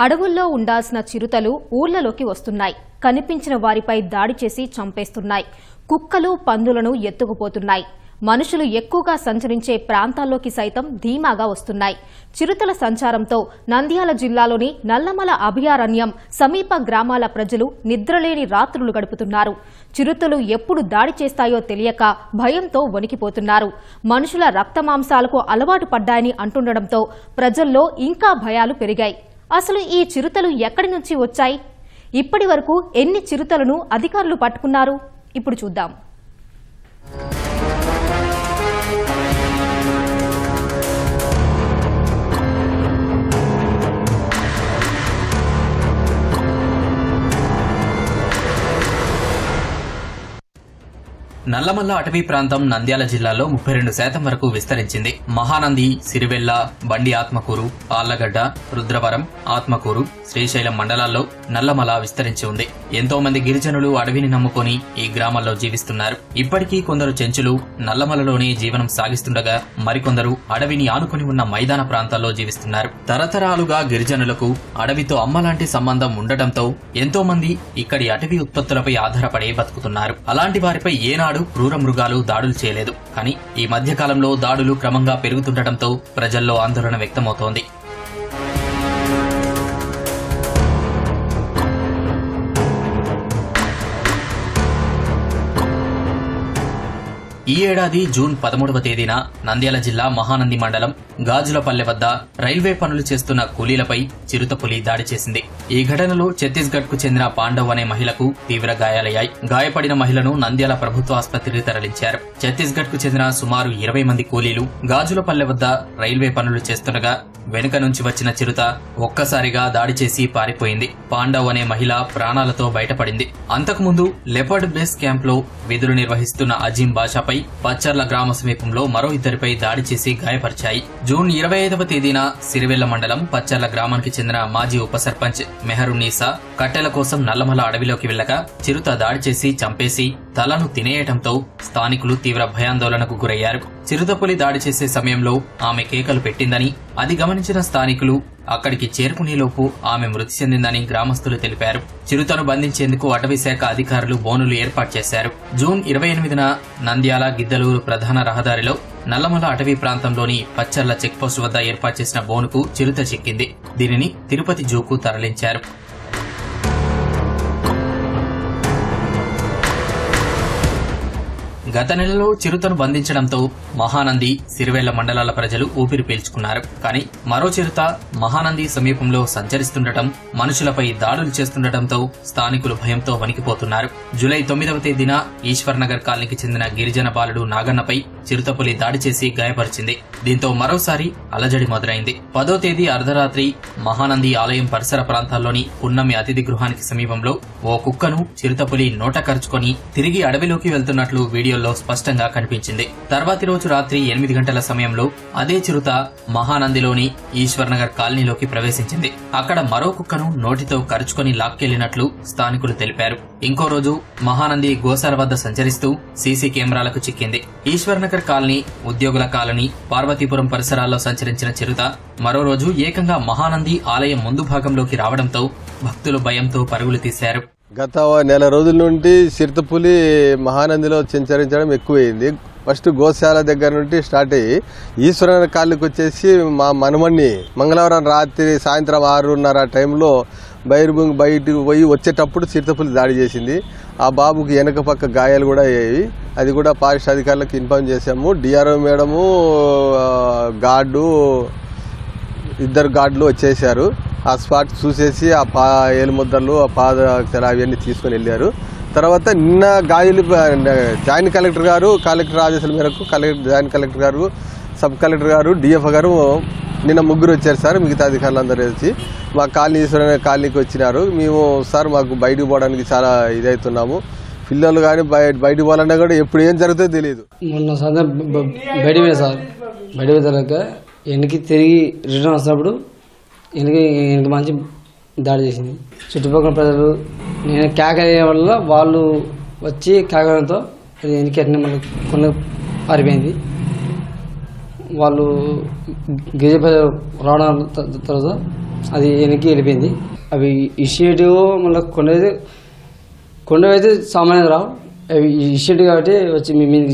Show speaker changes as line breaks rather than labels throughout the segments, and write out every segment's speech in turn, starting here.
అడవుల్లో ఉండాల్సిన చిరుతలు ఊర్లలోకి వస్తున్నాయి. కనిపించిన వారిపై దాడి చేసి చంపేస్తున్నాయి. కుక్కలు పందులను ఎత్తుకుపోతున్నాయి. మనుషులు ఎక్కువగా సంచరించే ప్రాంతాల్లోకి సైతం ధీమాగా వస్తున్నాయి. చిరుతల సంచారంతో నంద్యాల జిల్లాలోని నల్లమల అభయారణ్యం సమీప గ్రామాల ప్రజలు నిద్రలేని రాత్రులు గడుపుతున్నారు. చిరుతలు ఎప్పుడు దాడి చేస్తాయో తెలియక భయంతో వణికిపోతున్నారు. మనుషుల రక్తమాంసాలకు అలవాటు పడ్డాయని అంటుండటంతో ప్రజల్లో ఇంకా భయాలు పెరిగాయి. అసలు ఈ చిరుతలు ఎక్కడి నుంచి వచ్చాయి? ఇప్పటి వరకు ఎన్ని చిరుతలను అధికారులు పట్టుకున్నారు? ఇప్పుడు చూద్దాం.
నల్లమల్ల అటవీ ప్రాంతం నంద్యాల జిల్లాలో ముప్పై రెండు శాతం వరకు విస్తరించింది. మహానంది సిరివెల్ల బండి ఆత్మకూరు ఆళ్ళగడ్డ రుద్రవరం ఆత్మకూరు శ్రీశైలం మండలాల్లో నల్లమల విస్తరించి ఉంది. ఎంతో మంది గిరిజనులు అడవిని నమ్ముకొని ఈ గ్రామాల్లో జీవిస్తున్నారు. ఇప్పటికీ కొందరు చెంచులు నల్లమలలోనే జీవనం సాగిస్తుండగా మరికొందరు అడవిని ఆనుకుని ఉన్న మైదాన ప్రాంతాల్లో జీవిస్తున్నారు. తరతరాలుగా గిరిజనులకు అడవితో అమ్మలాంటి సంబంధం ఉండటంతో ఎంతో మంది ఇక్కడి అటవీ ఉత్పత్తులపై ఆధారపడి బతుకుతున్నారు. అలాంటి వారిపై ఏనాడు క్రూర మృగాలు దాడులు చేయలేదు. కానీ ఈ మధ్య కాలంలో దాడులు క్రమంగా పెరుగుతుండటంతో ప్రజల్లో ఆందోళన వ్యక్తమవుతోంది. ఈ ఏడాది జూన్ పదమూడవ తేదీన నంద్యాల జిల్లా మహానంది మండలం గాజులపల్లె వద్ద రైల్వే పనులు చేస్తున్న కూలీలపై చిరుతపులి దాడి చేసింది. ఈ ఘటనలో ఛత్తీస్గఢ్కు చెందిన పాండవ్ అనే మహిళకు తీవ్ర గాయాలయ్యాయి. గాయపడిన మహిళను నంద్యాల ప్రభుత్వ ఆసుపత్రికి తరలించారు. ఛత్తీస్గఢ్కు చెందిన సుమారు ఇరవై మంది కూలీలు గాజులపల్లె వద్ద రైల్వే పనులు చేస్తుండగా వెనుక నుంచి వచ్చిన చిరుత ఒక్కసారిగా దాడి చేసి పారిపోయింది. పాండవ్ అనే మహిళ ప్రాణాలతో బయటపడింది. అంతకుముందు లెపర్డ్ బేస్ క్యాంప్లో విధులు నిర్వహిస్తున్న అజీం బాషాపై పచ్చర్ల గ్రామ సమీపంలో మరో ఇద్దరిపై దాడి చేసి గాయపరిచాయి. జూన్ ఇరవై ఐదవ తేదీన సిరివెల్ల మండలం పచ్చర్ల గ్రామానికి చెందిన మాజీ ఉప సర్పంచ్ మెహరున్నీసా కట్టెల కోసం నల్లమల అడవిలోకి వెళ్ళగా చిరుత దాడి చేసి చంపేసి తలను తినేయటంతో స్థానికులు తీవ్ర భయాందోళనకు గురయ్యారు. చిరుతపులి దాడి చేసే సమయంలో ఆమె కేకలు పెట్టిందని అది గమనించిన స్థానికులు అక్కడికి చేరుకునేలోపు ఆమె మృతి చెందిందని గ్రామస్తులు తెలిపారు. చిరుతను బంధించేందుకు అటవీ శాఖ అధికారులు బోనులు ఏర్పాటు చేశారు. జూన్ ఇరవై ఎనిమిదిన నంద్యాల గిద్దలూరు ప్రధాన రహదారిలో నల్లమల అటవీ ప్రాంతంలోని పచ్చర్ల చెక్పోస్ట్ వద్ద ఏర్పాటు చేసిన బోనుకు చిరుత చిక్కింది. దీనిని తిరుపతి జూకు తరలించారు. గత నెలలో చిరుతను బంధించడంతో మహానంది సిరివేళ్ళ మండలాల ప్రజలు ఊపిరి పీల్చుకున్నారు. కానీ మరో చిరుత మహానంది సమీపంలో సంచరిస్తుండటం మనుషులపై దాడులు చేస్తుండటంతో స్థానికులు భయంతో వణికిపోతున్నారు. జూలై తొమ్మిదవ తేదీన ఈశ్వర్నగర్ కాలనీకి చెందిన గిరిజన బాలుడు నాగన్నపై చిరుతపులి దాడి చేసి గాయపరిచింది. దీంతో మరోసారి అలజడి మొదలైంది. పదో తేదీ అర్ధరాత్రి మహానంది ఆలయం పరిసర ప్రాంతాల్లోని పున్నమి అతిథి గృహానికి సమీపంలో ఓ కుక్కను చిరుతపులి నోట కరుచుకొని తిరిగి అడవిలోకి వెళ్తున్నట్లు వీడియోలో స్పష్టంగా కనిపించింది. తర్వాతి రోజు రాత్రి ఎనిమిది గంటల సమయంలో అదే చిరుత మహానందిలోని ఈశ్వర్ నగర్ కాలనీలోకి ప్రవేశించింది. అక్కడ మరో కుక్కను నోటితో కరుచుకొని లాక్కెళ్ళినట్లు స్థానికులు తెలిపారు. ఇంకో రోజు మహానంది గోశాల వద్ద సంచరిస్తూ సీసీ కెమెరాలకు చిక్కింది. ఈశ్వర్ నగర్ కాలనీ ఉద్యోగుల కాలనీ పార్వతీపురం పరిసరాల్లో సంచరించిన చిరుత మరో రోజు ఏకంగా మహానంది ఆలయం ముందు భాగంలోకి రావడంతో భక్తులు భయంతో పరుగులు తీశారు.
గత నెల రోజుల నుండి చిరుతపులి మహానందిలో సంచరించడం ఎక్కువైంది. ఫస్ట్ గోశాల దగ్గర నుండి స్టార్ట్ అయ్యి ఈశ్వరన కాళ్ళకి వచ్చేసి మా మనమణ్ణి మంగళవారం రాత్రి సాయంత్రం ఆరున్నర టైంలో బయట బయటకు పోయి వచ్చేటప్పుడు చిరుతపులి దాడి చేసింది. ఆ బాబుకి వెనక పక్క గాయాలు కూడా అయ్యాయి. అది కూడా ఫారెస్ట్ అధికారులకు ఇన్ఫార్మ్ చేశాము. డిఆర్ఓ మేడము గార్డు ఇద్దరు గార్డులు వచ్చేసారు ఆ స్పాట్ చూసేసి ఆ పా ఏలుముద్రలు ఆ పాద అవన్నీ తీసుకొని వెళ్ళారు. తర్వాత నిన్న గాయలు జాయింట్ కలెక్టర్ గారు కలెక్టర్ ఆదేశాల మేరకు కలెక్టర్ జాయింట్ కలెక్టర్ గారు సబ్ కలెక్టర్ గారు డిఎఫ్ గారు నిన్న ముగ్గురు వచ్చారు సార్ మిగతా అధికారులు అందరూ వచ్చి. మా కాలనీ కాలనీకి వచ్చినారు. మేము సార్ మాకు బయటకు పోవడానికి చాలా ఇదవుతున్నాము పిల్లలు కానీ బయట బయటకు పోవాలన్నా కూడా ఎప్పుడు ఏం జరుగుతుందో తెలియదు.
మొన్న సాయంత్రం బయట సార్. బయట పోయిన వెనక్కి తిరిగి రిటర్న్ వస్తున్నప్పుడు వెనక వెనక మంచి దాడి చేసింది. చుట్టుపక్కల ప్రజలు నేను కేక అయ్యే వల్ల వాళ్ళు వచ్చి కేకడంతో అది వెనక్కి అట్నే మళ్ళీ కొన్ని పారిపోయింది. వాళ్ళు గిరిజ ప్రజలు రావడం తర్వాత అది వెనక్కి వెళ్ళిపోయింది. అవి ఇషియేటివ్ మళ్ళీ కొండది కొండవి అయితే సామాన్యంగా రావు. అవి ఇషియేటివ్ కాబట్టి వచ్చి మీ మీద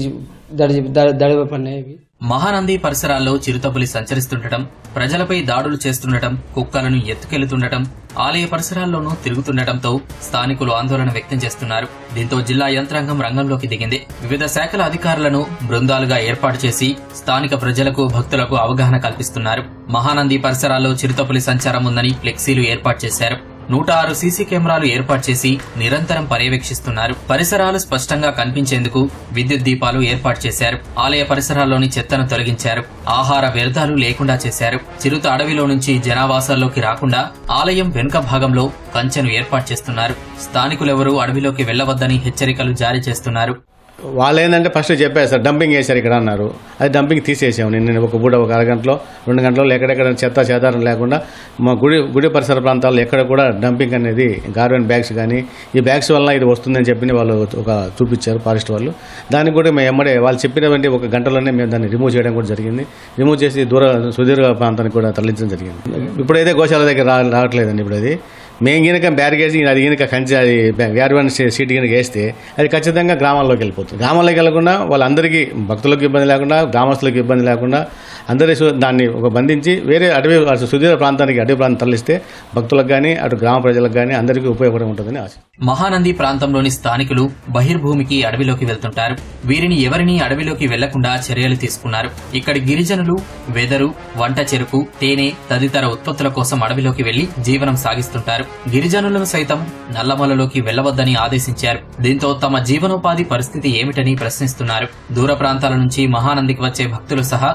దాడి దాడి దాడి పడినాయి అవి.
మహానంది పరిసరాల్లో చిరుతపులి సంచరిస్తుండటం ప్రజలపై దాడులు చేస్తుండటం కుక్కలను ఎత్తుకెళ్తుండటం ఆలయ పరిసరాల్లోనూ తిరుగుతుండటంతో స్థానికులు ఆందోళన వ్యక్తం చేస్తున్నారు. దీంతో జిల్లా యంత్రాంగం రంగంలోకి దిగింది. వివిధ శాఖల అధికారులను బృందాలుగా ఏర్పాటు చేసి స్థానిక ప్రజలకు భక్తులకు అవగాహన కల్పిస్తున్నారు. మహానంది పరిసరాల్లో చిరుతపులి సంచారం ఉందని ఫ్లెక్సీలు ఏర్పాటు చేశారు. నూట ఆరు సీసీ కెమెరాలు ఏర్పాటు చేసి నిరంతరం పర్యవేక్షిస్తున్నారు. పరిసరాలు స్పష్టంగా కనిపించేందుకు విద్యుత్ దీపాలు ఏర్పాటు చేశారు. ఆలయ పరిసరాల్లోని చెత్తను తొలగించారు. ఆహార వ్యర్థాలు లేకుండా చేశారు. చిరుత అడవిలో నుంచి జనావాసాల్లోకి రాకుండా ఆలయం వెనుక భాగంలో కంచెను ఏర్పాటు చేస్తున్నారు. స్థానికులెవరూ అడవిలోకి వెళ్ళవద్దని హెచ్చరికలు జారీ చేస్తున్నారు.
వాళ్ళు ఏంటంటే ఫస్ట్ చెప్పారు సార్ డంపింగ్ వేశారు ఇక్కడ అన్నారు. అది డంపింగ్ తీసేసాము. నేను ఒక పూట ఒక అరగంటలో రెండు గంటలో ఎక్కడెక్కడ చెత్త చేదారం లేకుండా మా గుడి గుడి పరిసర ప్రాంతాల్లో ఎక్కడ కూడా డంపింగ్ అనేది గార్మెంట్ బ్యాగ్స్ కానీ ఈ బ్యాగ్స్ వల్ల ఇది వస్తుందని చెప్పి వాళ్ళు ఒక చూపించారు ఫారెస్ట్ వాళ్ళు. దానికి కూడా మేము ఎమ్మడే వాళ్ళు చెప్పినటువంటి ఒక గంటలోనే మేము దాన్ని రిమూవ్ చేయడం కూడా జరిగింది. రిమూవ్ చేసి దూర సుదీర్ఘ ప్రాంతానికి కూడా తరలించడం జరిగింది. ఇప్పుడైతే గోశాల దగ్గర రా రావట్లేదండి ఇప్పుడు అది మేము గినక బ్యారికేడ్స్ అది గినక కంచి అది వ్యారివన్ సీట్ గినక వేస్తే అది ఖచ్చితంగా గ్రామాల్లోకి వెళ్ళిపోతుంది. గ్రామాల్లోకి వెళ్ళకుండా వాళ్ళందరికీ భక్తులకు ఇబ్బంది లేకుండా గ్రామస్తులకు ఇబ్బంది లేకుండా అందరి దాన్ని ఒక బంధించి వేరే అటవీ అటు ప్రాంతానికి అటవీ ప్రాంతం తరలిస్తే భక్తులకు కానీ అటు గ్రామ ప్రజలకు కానీ అందరికీ ఉపయోగపడి ఉంటుందని ఆశ.
మహానంది ప్రాంతంలోని స్థానికులు బహిర్భూమికి అడవిలోకి వెళ్తుంటారు. వీరిని ఎవరిని అడవిలోకి వెళ్ళకుండా చర్యలు తీసుకున్నారు. ఇక్కడి గిరిజనులు వెదరు వంట చెరుకు తేనె తదితర ఉత్పత్తుల కోసం అడవిలోకి వెళ్ళి జీవనం సాగిస్తుంటారు. గిరిజనులను సైతం నల్లమలలోకి వెళ్ళవద్దని ఆదేశించారు. దీంతో తమ జీవనోపాధి పరిస్థితి ఏమిటని ప్రశ్నిస్తున్నారు. దూర ప్రాంతాల నుంచి మహానందికి వచ్చే భక్తులు సహా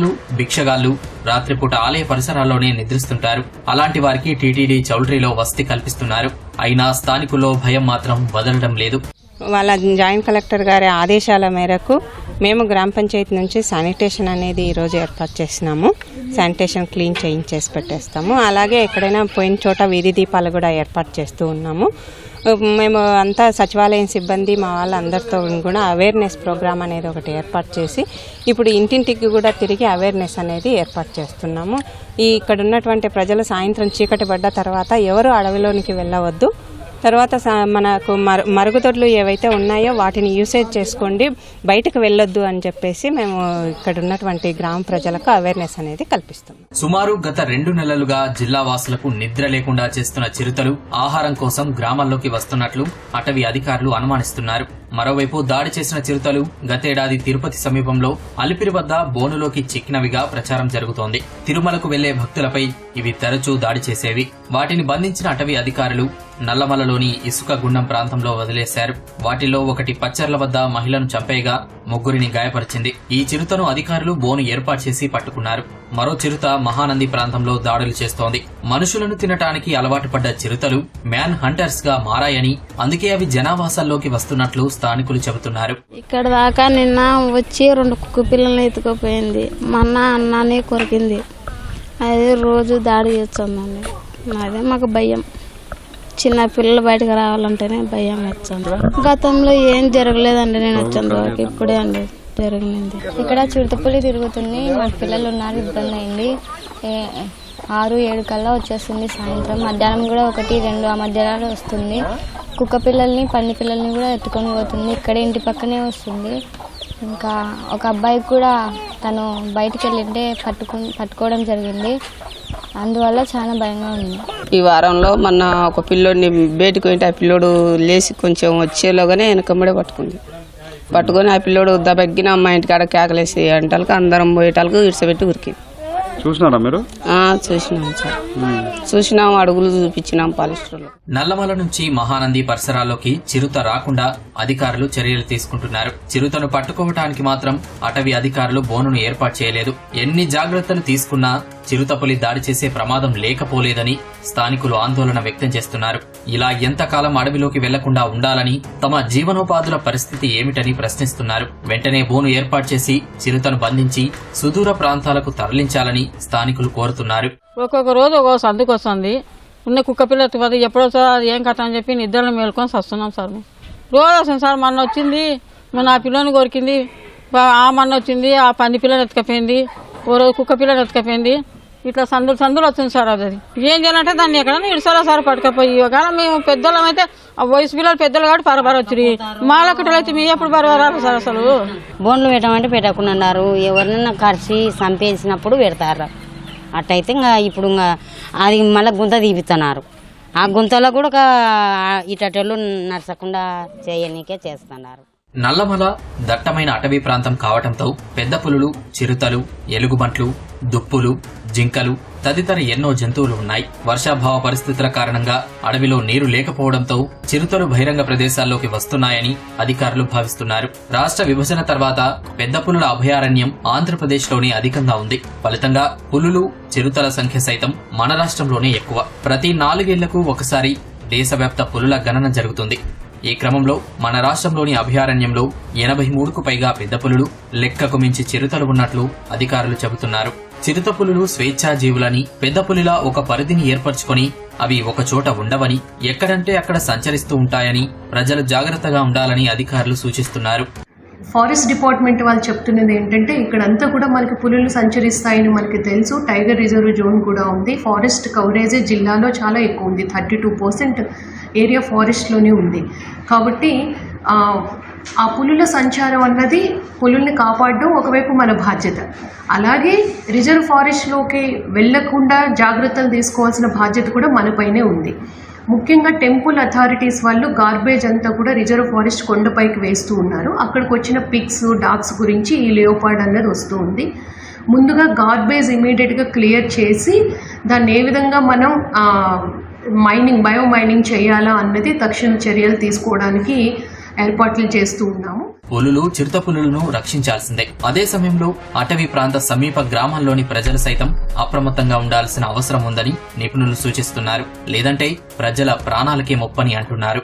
అనాథలు భిక్షగాళ్ళు రాత్రిపూట ఆలయ పరిసరాల్లోనే నిద్రిస్తుంటారు. అలాంటి వారికి టీటీడీ చౌల్ట్రీలో వసతి కల్పిస్తున్నారు. అయినా స్థానికుల్లో భయం మాత్రం వదలడం లేదు.
వాళ్ళ జాయింట్ కలెక్టర్ గారి ఆదేశాల మేరకు మేము గ్రామ పంచాయతీ నుంచి శానిటేషన్ అనేది ఈరోజు ఏర్పాటు చేసినాము. శానిటేషన్ క్లీన్ చేయించేసి పెట్టేస్తాము. అలాగే ఎక్కడైనా పోయిన చోట వీధి దీపాలు కూడా ఏర్పాటు చేస్తూ ఉన్నాము. మేము అంతా సచివాలయం సిబ్బంది మా వాళ్ళందరితో కూడా అవేర్నెస్ ప్రోగ్రామ్ అనేది ఒకటి ఏర్పాటు చేసి ఇప్పుడు ఇంటింటికి కూడా తిరిగి అవేర్నెస్ అనేది ఏర్పాటు చేస్తున్నాము. ఈ ఇక్కడ ఉన్నటువంటి ప్రజలు సాయంత్రం చీకటి పడ్డ తర్వాత ఎవరు అడవిలోనికి వెళ్ళవద్దు. తర్వాత స- మనకు మరు మరుగుదొడ్లు ఏవైతే ఉన్నాయో వాటిని యూసేజ్ చేసుకోండి. బయటకు వెళ్ళొద్దు అని చెప్పేసి మేము ఇక్కడ ఉన్నటువంటి గ్రామ ప్రజలకు అవేర్నెస్ అనేది కల్పిస్తున్నాం.
సుమారు గత రెండు నెలలుగా జిల్లా వాసులకు నిద్ర లేకుండా చేస్తున్న చిరుతలు ఆహారం కోసం గ్రామాల్లోకి వస్తున్నట్లు అటవీ అధికారులు అనుమానిస్తున్నారు. మరోవైపు దాడి చేసిన చిరుతలు గతేడాది తిరుపతి సమీపంలో అలిపిరి వద్ద బోనులోకి చిక్కినవిగా ప్రచారం జరుగుతోంది. తిరుమలకు వెళ్ళే భక్తులపై ఇవి తరచూ దాడి చేసేవి. వాటిని బంధించిన అటవీ అధికారులు నల్లమలలోని ఇసుక గుండం ప్రాంతంలో వదిలేశారు. వాటిలో ఒకటి పచ్చర్ల వద్ద మహిళను చంపేయగా ముగ్గురిని గాయపరిచింది. ఈ చిరుతను అధికారులు బోను ఏర్పాటు చేసి పట్టుకున్నారు. మరో చిరుత మహానంది ప్రాంతంలో దాడులు చేస్తోంది. మనుషులను తినటానికి అలవాటు పడ్డ చిరుతలు మ్యాన్ హంటర్స్గా మారాయని అందుకే అవి జనావాసాల్లోకి వస్తున్నట్లు స్థానికులు చెబుతున్నారు.
ఇక్కడ దాకా నిన్న వచ్చి రెండు కుక్క పిల్లల్ని ఎత్తుకుపోయింది. మొన్న అన్నానే కొరికింది. అది రోజు దాడి చేస్తుందండి అదే మాకు భయం. చిన్న పిల్లలు బయటకు రావాలంటేనే భయం వచ్చాను గతంలో ఏం జరగలేదండి నేను వచ్చాను వరకు ఇప్పుడే అండి జరిగింది.
ఇక్కడ చిరుతపులి తిరుగుతుంది మాకు పిల్లలు ఉన్నారు ఇబ్బంది అయింది. ఆరు ఏడు కల్లా వచ్చేస్తుంది సాయంత్రం. మధ్యాహ్నం కూడా ఒకటి రెండు ఆ మధ్యాహ్నాలు వస్తుంది. కుక్క పిల్లల్ని పంది పిల్లల్ని కూడా ఎత్తుకొని పోతుంది. ఇక్కడే ఇంటి పక్కనే వస్తుంది. ఇంకా ఒక అబ్బాయికి కూడా తను బయటికి వెళ్ళింటే పట్టుకు పట్టుకోవడం జరిగింది. అందువల్ల చాలా భయంగా ఉంది.
ఈ వారంలో మొన్న ఒక పిల్లోడిని బయటకు పోయింటే ఆ పిల్లోడు లేచి కొంచెం వచ్చేలోగానే వెనకమ్మడే పట్టుకుంది. పట్టుకొని ఆ పిల్లోడు దబగ్గిన మా ఇంటికాడ కేకలేసి అంటలకు అందరం పోయేటాలకు ఇడిసబెట్టి ఉరికింది.
చూసినారా మీరు?
ఆ, చూసినాం సార్. చూసినాం అడుగులు చూపించినాం పాలిస్టర్లో.
నల్లమల నుంచి మహానంది పరిసరాల్లోకి చిరుత రాకుండా అధికారులు చర్యలు తీసుకుంటున్నారు. చిరుతను పట్టుకోవటానికి మాత్రం అటవీ అధికారులు బోనును ఏర్పాటు చేయలేదు. ఎన్ని జాగ్రత్తలు తీసుకున్నా చిరుతపులి దాడి చేసే ప్రమాదం లేకపోలేదని స్థానికులు ఆందోళన వ్యక్తం చేస్తున్నారు. ఇలా ఎంతకాలం అడవిలోకి వెళ్ళకుండా ఉండాలని తమ జీవనోపాధుల పరిస్థితి ఏమిటని ప్రశ్నిస్తున్నారు. వెంటనే బోను ఏర్పాటు చేసి చిరుతను బంధించి సుదూర ప్రాంతాలకు తరలించాలని స్థానికులు కోరుతున్నారు.
ఒక్కొక్క రోజు ఒక్కో సందుకు వస్తుంది. ఉన్న కుక్క పిల్ల ఎత్తుకోదు ఎప్పుడో సార్ ఏం కథ అని చెప్పి నిద్రను మేలుకొని వస్తున్నాం సార్ రోజు వస్తుంది సార్ మొన్న వచ్చింది. మన ఆ పిల్లని కొరికింది. ఆ మొన్న వచ్చింది. ఆ పంది పిల్లని ఎత్తుకపోయింది. ఓ రోజు కుక్క పిల్లని ఎత్తుకపోయింది. ఇట్లా సందులు సందులు వస్తుంది సార్ అది. ఏం చేయాలంటే దాన్ని ఎక్కడైనా ఇడిసారా సార్ పట్టుకపోయి. ఒకవేళ మేము పెద్దోళ్ళం అయితే ఆ వయసు పిల్లలు పెద్దలు కాబట్టి పరబర వచ్చి మాలకట్టలు అయితే మీ ఎప్పుడు పరబరారు సార్ అసలు?
బోన్లు పెట్టమంటే పెట్టకుండా ఉన్నారు. ఎవరినైనా కరిచి చంపేసినప్పుడు పెడతారు. అట్టయితే ఇంకా ఇప్పుడు ఇంకా అది మళ్ళీ గుంత తీపిస్తున్నారు. ఆ గుంతలో కూడా ఒక ఇటటోళ్ళు నడచకుండా చేయనీకే చేస్తున్నారు.
నల్లమల దట్టమైన అటవీ ప్రాంతం కావటంతో పెద్ద పులులు చిరుతలు ఎలుగుబంట్లు దుప్పులు జింకలు తదితర ఎన్నో జంతువులు ఉన్నాయి. వర్షాభావ పరిస్థితుల కారణంగా అడవిలో నీరు లేకపోవడంతో చిరుతలు బహిరంగ ప్రదేశాల్లోకి వస్తున్నాయని అధికారులు భావిస్తున్నారు. రాష్ట్ర విభజన తర్వాత పెద్ద పులుల అభయారణ్యం ఆంధ్రప్రదేశ్లోనే అధికంగా ఉంది. ఫలితంగా పులులు చిరుతల సంఖ్య సైతం మన రాష్ట్రంలోనే ఎక్కువ. ప్రతి నాలుగేళ్ళకు ఒకసారి దేశవ్యాప్త పులుల గణన జరుగుతుంది. ఈ క్రమంలో మన రాష్ట్రంలోని అభయారణ్యంలో ఎనభై మూడుకు పైగా పెద్ద పులులు లెక్కకు మించి చిరుతలు ఉన్నట్లు అధికారులు చెబుతున్నారు. చిరుత పులులు స్వేచ్ఛా జీవులని పెద్ద పులిలా ఒక పరిధిని ఏర్పరచుకొని అవి ఒక చోట ఉండవని ఎక్కడంటే అక్కడ సంచరిస్తూ ఉంటాయని ప్రజలు జాగ్రత్తగా ఉండాలని అధికారులు సూచిస్తున్నారు.
ఫారెస్ట్ డిపార్ట్మెంట్ వాళ్ళు చెప్తున్నది ఏంటంటే ఇక్కడంతా కూడా మనకి పులులు సంచరిస్తాయని మనకి తెలుసు. టైగర్ రిజర్వ్ జోన్ కూడా ఉంది. ఫారెస్ట్ కవరేజ్ జిల్లాలో చాలా ఎక్కువ ఉంది. థర్టీ టూ పర్సెంట్ ఏరియా ఫారెస్ట్లోనే ఉంది. కాబట్టి ఆ, పులుల సంచారం అన్నది పులుల్ని కాపాడడం ఒకవైపు మన బాధ్యత. అలాగే రిజర్వ్ ఫారెస్ట్లోకి వెళ్ళకుండా జాగ్రత్తలు తీసుకోవాల్సిన బాధ్యత కూడా మనపైనే ఉంది. ముఖ్యంగా టెంపుల్ అథారిటీస్ వాళ్ళు గార్బేజ్ అంతా కూడా రిజర్వ్ ఫారెస్ట్ కొండపైకి వేస్తూ ఉన్నారు. అక్కడికి వచ్చిన పిక్స్ డాగ్స్ గురించి ఈ లేయోపార్డ్ అన్నది వస్తూ ఉంది. ముందుగా గార్బేజ్ ఇమీడియట్గా క్లియర్ చేసి దాన్ని ఏ విధంగా మనం మైనింగ్ బయో మైనింగ్ చేయాలా అన్నది తక్షణ చర్యలు తీసుకోవడానికి ఏర్పాట్లు చేస్తూ ఉన్నాము.
పులులు చిరుత పులులను రక్షించాల్సిందే. అదే సమయంలో అటవీ ప్రాంత సమీప గ్రామాల్లోని ప్రజలు సైతం అప్రమత్తంగా ఉండాల్సిన అవసరం ఉందని నిపుణులు సూచిస్తున్నారు. లేదంటే ప్రజల ప్రాణాలకే మొప్పని అంటున్నారు.